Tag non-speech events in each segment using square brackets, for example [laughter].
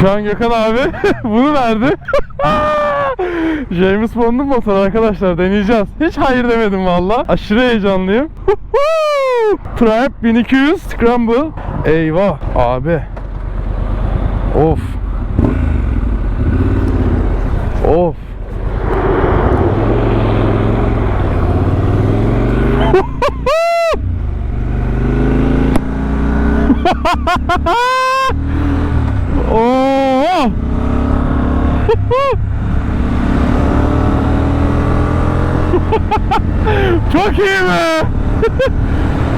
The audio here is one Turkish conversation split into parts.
Şu an Gökhan abi [laughs] bunu verdi. [laughs] James Bond'un motoru arkadaşlar deneyeceğiz. Hiç hayır demedim valla. Aşırı heyecanlıyım. [laughs] Triumph 1200 Scramble. Eyvah abi. Of. Of. Çok iyi be.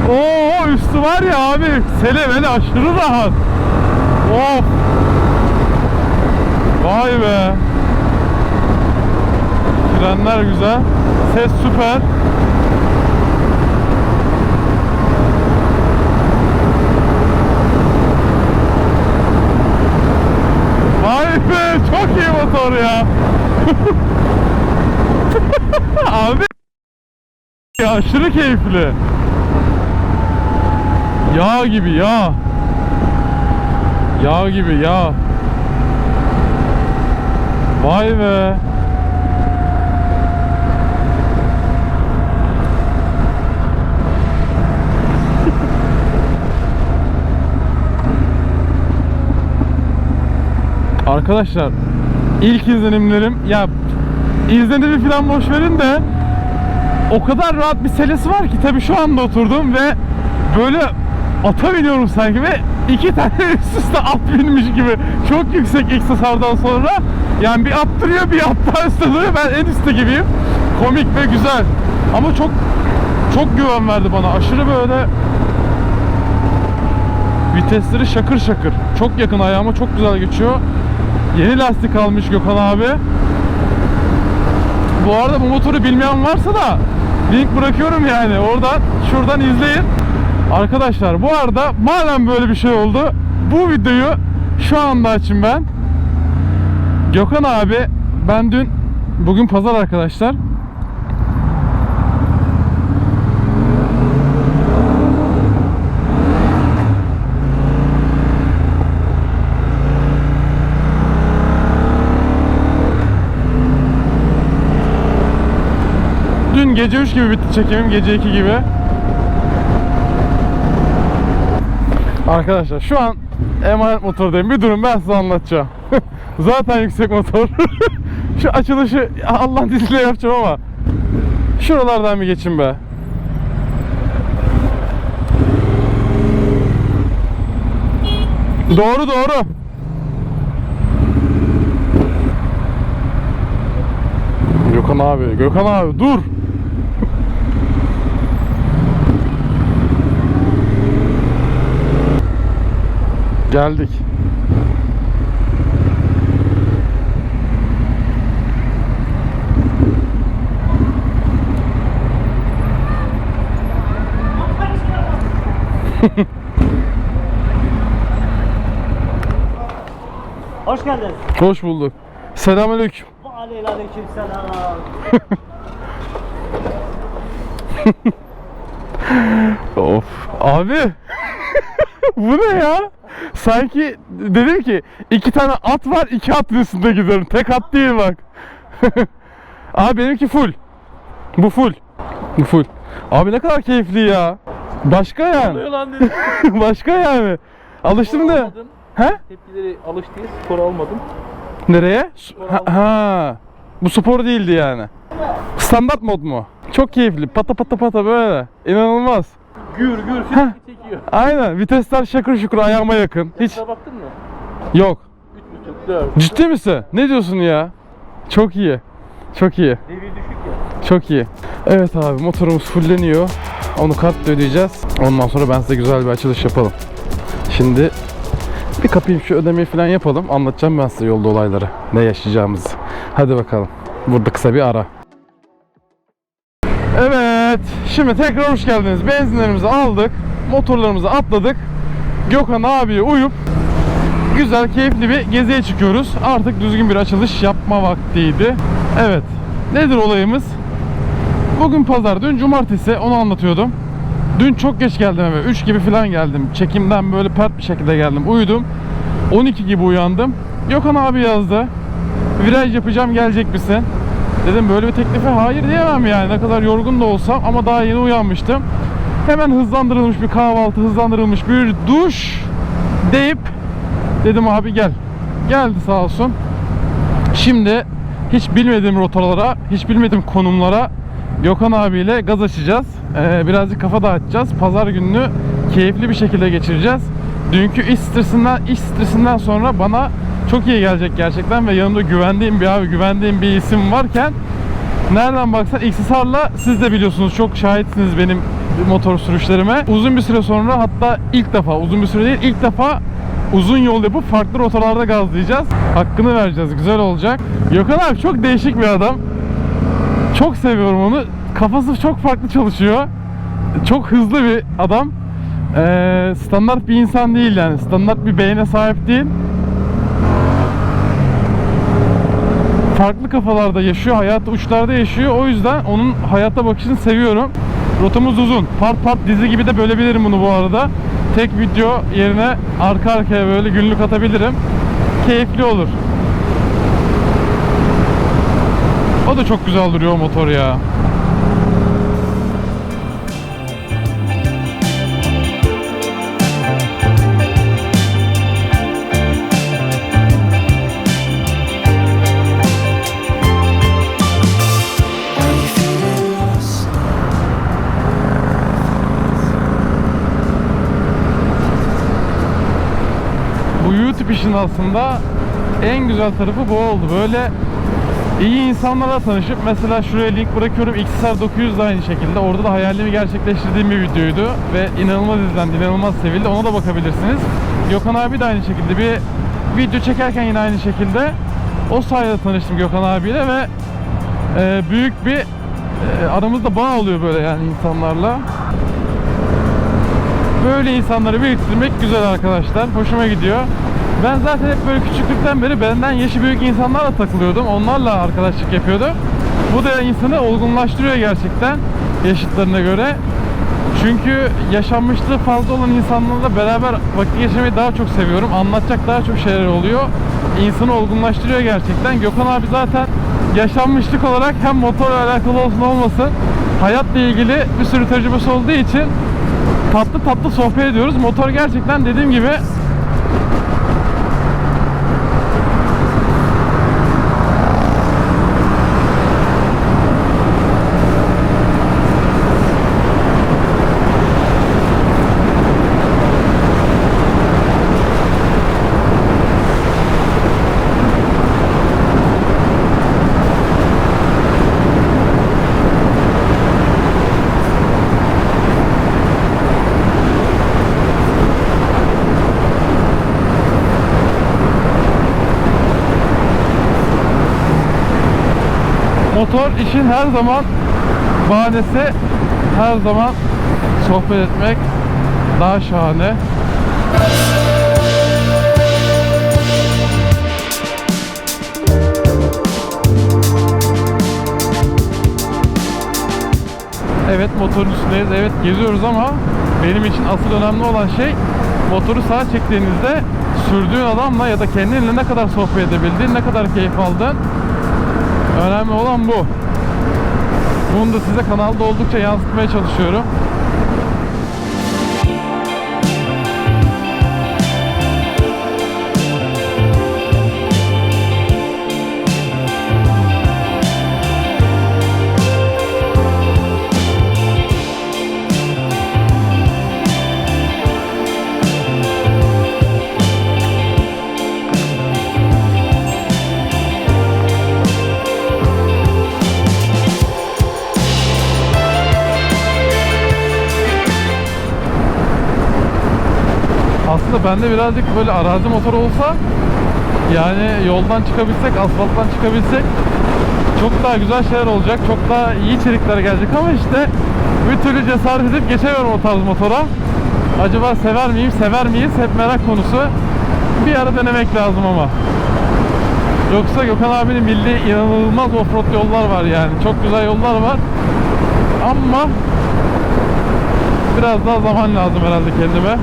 [laughs] Oo üstü var ya abi. Sele beni aşırı rahat. Of. Vay be. Frenler güzel. Ses süper. Vay be çok iyi motor ya. [laughs] Abi ya aşırı keyifli. Yağ gibi yağ. Yağ gibi yağ. Vay be. Arkadaşlar ilk izlenimlerim ya izlenimi falan boş verin de o kadar rahat bir selesi var ki tabii şu anda oturdum ve böyle ata biniyorum sanki ve iki [laughs] tane üst üste at binmiş gibi. Çok yüksek ilk hasardan sonra yani bir attırıyor bir at daha üstte duruyor. Ben en üstte gibiyim. Komik ve güzel. Ama çok çok güven verdi bana. Aşırı böyle vitesleri şakır şakır. Çok yakın ayağıma çok güzel geçiyor. Yeni lastik almış Gökhan abi bu arada bu motoru bilmeyen varsa da link bırakıyorum yani. Oradan şuradan izleyin. Arkadaşlar bu arada madem böyle bir şey oldu bu videoyu şu anda açayım ben. Gökhan abi ben dün bugün pazar arkadaşlar. Dün gece 3 gibi bitti çekimim, gece 2 gibi. Arkadaşlar şu an emanet motordayım. Bir durun ben size anlatacağım. [laughs] Zaten yüksek motor. [laughs] şu açılışı Allah'ın izniyle yapacağım ama şuralardan bir geçin be. Doğru doğru. Gökhan abi, Gökhan abi dur. Geldik. Hoş geldin. Hoş bulduk. Selamünaleyküm. Aleyküm selam. [laughs] Of. Abi. Bu ne ya? Sanki dedim ki iki tane at var iki at üstünde gidiyorum. Tek at değil bak. [laughs] Abi benimki full. Bu full. Bu full. Abi ne kadar keyifli ya. Başka yani. lan dedim. [laughs] Başka yani. Alıştım da. Almadım. He? Tepkileri alıştıyız. Spor almadım. Nereye? Ha, ha. Bu spor değildi yani. Standart mod mu? Çok keyifli. Pata pata pata böyle. İnanılmaz. Gür gür Heh. Çekiyor. Aynen. Vitesler şakır şukur ayağıma yakın. Hiç baktın mı? yok. 3.5 4. Ciddi misin? Ne diyorsun ya? Çok iyi. Çok iyi. Devir düşük ya. Çok iyi. Evet abi motorumuz fulleniyor. Onu kartla ödeyeceğiz. Ondan sonra ben size güzel bir açılış yapalım. Şimdi bir kapayım şu ödemeyi falan yapalım. Anlatacağım ben size yolda olayları. Ne yaşayacağımızı. Hadi bakalım. Burada kısa bir ara. Evet. Şimdi tekrar hoş geldiniz. Benzinlerimizi aldık. Motorlarımızı atladık. Gökhan abiye uyup güzel, keyifli bir geziye çıkıyoruz. Artık düzgün bir açılış yapma vaktiydi. Evet. Nedir olayımız? Bugün pazar, dün cumartesi onu anlatıyordum. Dün çok geç geldim eve. 3 gibi falan geldim. Çekimden böyle pert bir şekilde geldim. Uyudum. 12 gibi uyandım. Gökhan abi yazdı. Viraj yapacağım gelecek misin? Dedim böyle bir teklife hayır diyemem yani ne kadar yorgun da olsam ama daha yeni uyanmıştım. Hemen hızlandırılmış bir kahvaltı, hızlandırılmış bir duş deyip dedim abi gel. Geldi sağ olsun. Şimdi hiç bilmediğim rotalara, hiç bilmediğim konumlara Gökhan abiyle gaz açacağız. Ee, birazcık kafa dağıtacağız. Pazar gününü keyifli bir şekilde geçireceğiz. Dünkü iş stresinden, iş stresinden sonra bana çok iyi gelecek gerçekten ve yanımda güvendiğim bir abi, güvendiğim bir isim varken nereden baksan XSR'la siz de biliyorsunuz çok şahitsiniz benim motor sürüşlerime. Uzun bir süre sonra hatta ilk defa uzun bir süre değil ilk defa uzun yol yapıp farklı rotalarda gazlayacağız. Hakkını vereceğiz. Güzel olacak. Gökhan abi çok değişik bir adam. Çok seviyorum onu. Kafası çok farklı çalışıyor. Çok hızlı bir adam. Ee, standart bir insan değil yani. Standart bir beyne sahip değil. Farklı kafalarda yaşıyor. Hayatı uçlarda yaşıyor. O yüzden onun hayata bakışını seviyorum. Rotamız uzun. Part part dizi gibi de bölebilirim bunu bu arada. Tek video yerine arka arkaya böyle günlük atabilirim. Keyifli olur. O da çok güzel duruyor motor ya. Bu işin aslında en güzel tarafı bu oldu. Böyle iyi insanlarla tanışıp mesela şuraya link bırakıyorum. XSR 900 da aynı şekilde. Orada da hayalimi gerçekleştirdiğim bir videoydu ve inanılmaz izlendi, inanılmaz sevildi. Ona da bakabilirsiniz. Gökhan abi de aynı şekilde bir video çekerken yine aynı şekilde o sayede tanıştım Gökhan abiyle ve e, büyük bir e, aramızda bağ oluyor böyle yani insanlarla. Böyle insanları biriktirmek güzel arkadaşlar. Hoşuma gidiyor. Ben zaten hep böyle küçüklükten beri benden yaşı büyük insanlarla takılıyordum. Onlarla arkadaşlık yapıyordum. Bu da insanı olgunlaştırıyor gerçekten yaşıtlarına göre. Çünkü yaşanmışlığı fazla olan insanlarla beraber vakit geçirmeyi daha çok seviyorum. Anlatacak daha çok şeyler oluyor. İnsanı olgunlaştırıyor gerçekten. Gökhan abi zaten yaşanmışlık olarak hem motorla alakalı olsun olmasın hayatla ilgili bir sürü tecrübesi olduğu için tatlı tatlı sohbet ediyoruz. Motor gerçekten dediğim gibi motor işin her zaman bahanesi her zaman sohbet etmek daha şahane. Evet motorun üstündeyiz. Evet geziyoruz ama benim için asıl önemli olan şey motoru sağa çektiğinizde sürdüğün adamla ya da kendinle ne kadar sohbet edebildiğin, ne kadar keyif aldığın Önemli olan bu. Bunu da size kanalda oldukça yansıtmaya çalışıyorum. Bende birazcık böyle arazi motoru olsa yani yoldan çıkabilsek, asfalttan çıkabilsek çok daha güzel şeyler olacak. Çok daha iyi içerikler gelecek ama işte bir türlü cesaret edip geçemiyorum o tarz motora. Acaba sever miyim, sever miyiz? Hep merak konusu. Bir ara denemek lazım ama. Yoksa Gökhan abinin bildiği inanılmaz offroad yollar var yani. Çok güzel yollar var. Ama biraz daha zaman lazım herhalde kendime.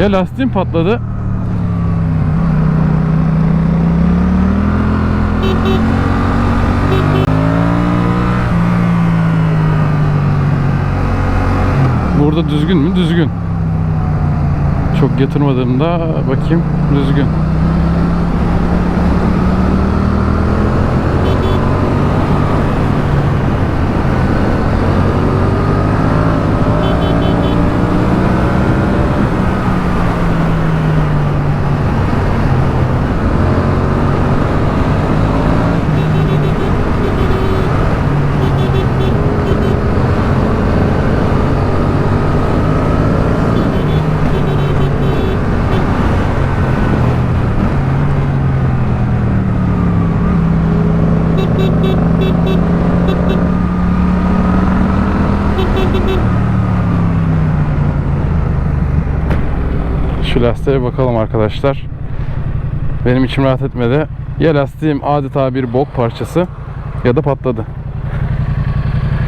Ya lastiğim patladı. Burada düzgün mü? Düzgün. Çok yatırmadığımda bakayım düzgün. Şu lastiğe bakalım arkadaşlar. Benim içim rahat etmedi. Ya lastiğim adeta bir bok parçası ya da patladı.